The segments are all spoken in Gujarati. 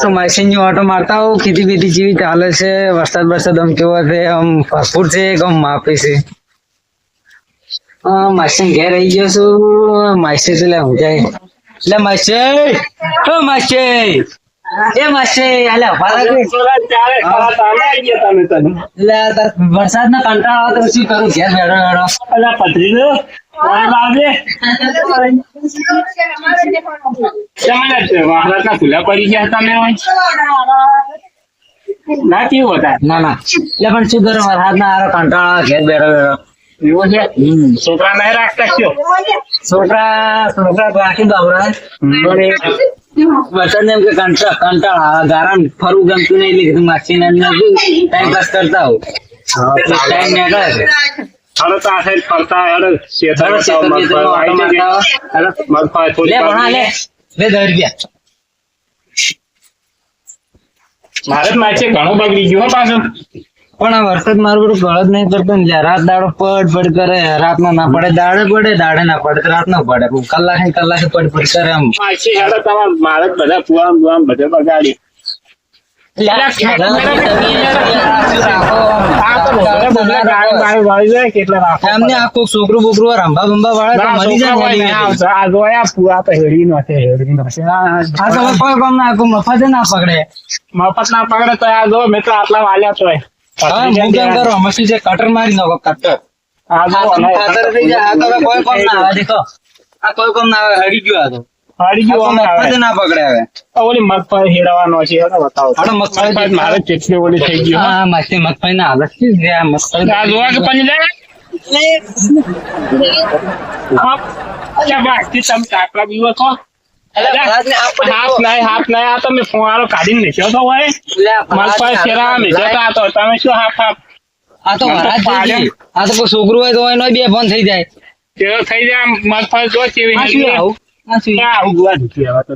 તો ઓટો મારતા હોઉં ખેતી બેતી જેવી ચાલે છે વરસાદ વરસાદ આમ કેવો છે આમ ભરપૂર છે કે આમ માફી છે? માસી ઘેર રહી ગયો છું. માસી તો લે હું જાય. લે માસી ઓ માસી એ માસી અલે વરસાદ ના કંટાળો તો શું કરું? ઘેર બેઠો બેઠો. ના ના લે પણ શું કરું? વરસાદ ના આરો કંટાળો ઘેર બેઠો બેઠો. છોકરા નહીં રાખતા છોકરા છોકરા એમ કે કંટાળ કંટાળા આવે. ફરવું ગમતું નહીં એટલે માસી ને ટાઈમ પાસ કરતા હોઉં. ટાઈમ નીકળે છે તો ફરતા શેતર થોડી લે લે. દસ રૂપિયા. મારે માછે ઘણું બગડી ગયો પાછું. પણ આ વરસાદ મારું બધું ગળ જ નહીં કરતો ને રાત દાડો પડ પડ કરે રાત ના પડે દાડે પડે દાડે ના પડે રાત ના પડે. કલાકે કલાકે પડ પડ કરે એમ. મારે બધા બુઆમ બધે બગાડી. છોકરું બોકરું રંભા બંભા વાળા મરી જાય હોય એની ને, આ આ જોયા પુઆ તો હેડી નો છે નો છે આ આ તો હવે કોઈ કામ ના કોઈ મફત ના પકડે? મફત ના પકડે તો આ જો મેં તો આટલા વાલ્યા જે કટર મારી નાખો કટર આ કોઈ કામ ના આવે દેખો આ કોઈ કામ ના આવે હરી ગયો આ તો. હારી ગયો અમે ના પકડે હવે. ઓલી મગફળી હેડવાનો છે એ બતાવો. હાલો, મગફળી મારે કેટલી ઓલી થઈ ગયો હા. માસી મગફળી ના હાલત છે આ મગફળી આ જોવા કે તો. કોઈ છોકરું હોય તો બે ફોન થઈ જાય. તેઓ થઈ જાય આમ મગફળી જો કેવી આ શું આ ઉગવા દુખી હવે તો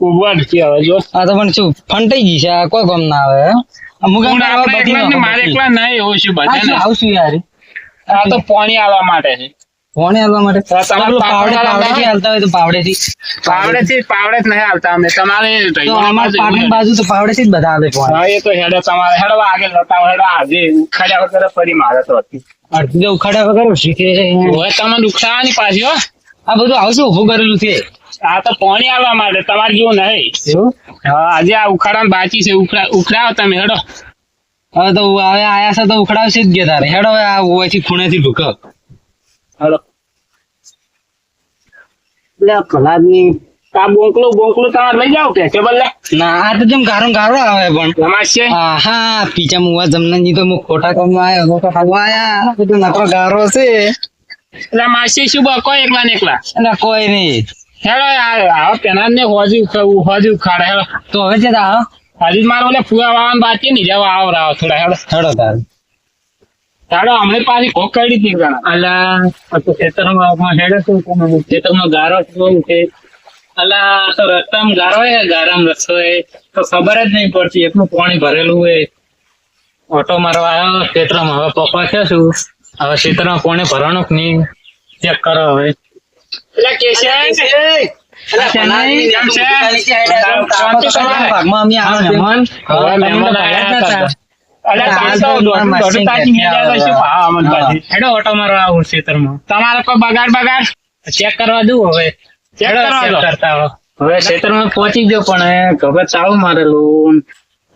ઉગવા દુખી હવે જો. આ તો પણ શું ફંટાઈ ગઈ છે આ કોઈ કામ ના આવે અમુક એકલા ને મારે એકલા નહીં એવું શું આ શું બધા આવું શું યાર? આ તો પાણી આવવા માટે છે. ફોને હાલવા માટે? પાવડે પાવડે પાવડે હાલતા હોય તો પાવડે થી પાવડે થી પાવડે જ નહીં હાલતા અમે. તમારે ભાઈઓના પાટણ બાજુ તો પાવડે થી જ બધા હાલે હા એ તો હેડો તમારે હેડો આગળ લતાવો હેડો આજે ઉખાડ્યા વગર ફરી મારે તો. હતી અડધી ઉખાડ્યા વગર શીખે હવે તમે ઉખાડવાની પાછી હો. આ બધું આવું ઉભું કરેલું છે. આ તો પાણી આવવા માટે તમારે જેવું નહીં. હા આજે આ ઉખાડા બાકી છે ઉખડાવો તમે હેડો. હવે તો હવે આયા છે તો ઉખડાવશે જ ગયા તારે. હેડો હવે આ ઓયથી ખૂણેથી ભૂકો. હેડો. લે કલાદની આ બોંકલો બોંકલો તમારે લઈ કે બદલે ના આ તો જેમ ગારો ગારો આવે પણ. તમારે છે હા હા પીછા મુવા જમનાજી તો હું ખોટા કામ આવ્યો તો ખાવા આયા નકરો ગારો છે. એટલે માસી શું બકો એકલા ને એકલા? એટલે કોઈ નહીં. હેલો આ પેના ને હોજી હોજી ઉખાડે હેડો તો હવે છે તા હજી મારે ઓલે ફુવા વાવન બાકી નહીં જવા આવ રાવ થોડા હેડો હેડો તાર તારો અમે પાછી કોક કરી હતી ગણા અલા તો ખેતરમાં હેડે શું ખેતરમાં ગારો શું છે. અલા તો રસ્તામાં ગારો હે ગારમ રસ્તો હે તો ખબર જ નહીં પડતી એટલું પાણી ભરેલું હોય ઓટો મારવા આવ્યો ખેતરમાં હવે પપ્પા છે શું? હવે ક્ષેત્રમાં કોને ભરવાનું કે નહીં. ચેક કરો હવે. એટલે કે છે? અમે આવે મહેમાન. હવે મહેમાન આયા હતા. અલા, કાલ તો દોઢ- દોઢ તાસની મેળા તો શું ભાવ અમન પાછી? હેડો આવું ખેતરમાં. બગાડ બગાડ? ચેક કરવા દઉં હવે. ચેક. કરતા હવે ક્ષેત્રમાં પહોંચી ગયો પણ ખબર મારે મારેલું.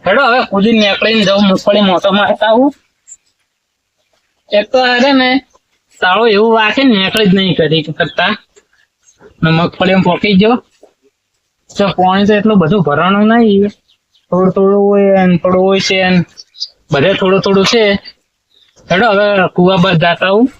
હેડો હવે કુદી નીકળીને જવું મુશ્કેલી મોટો મારતા આવું. એક તો અરે ને, સાળો એવું વાગે ને નીકળી જ નહીં કરી કરતા. મગફળી પોકી ગયો. તો પાણી તો એટલું બધું ભરવાનું નહીં. થોડું થોડું હોય ને થોડું હોય છે ને બધે થોડું થોડું છે. હેડો, હવે કુવા બસ જાતા હું.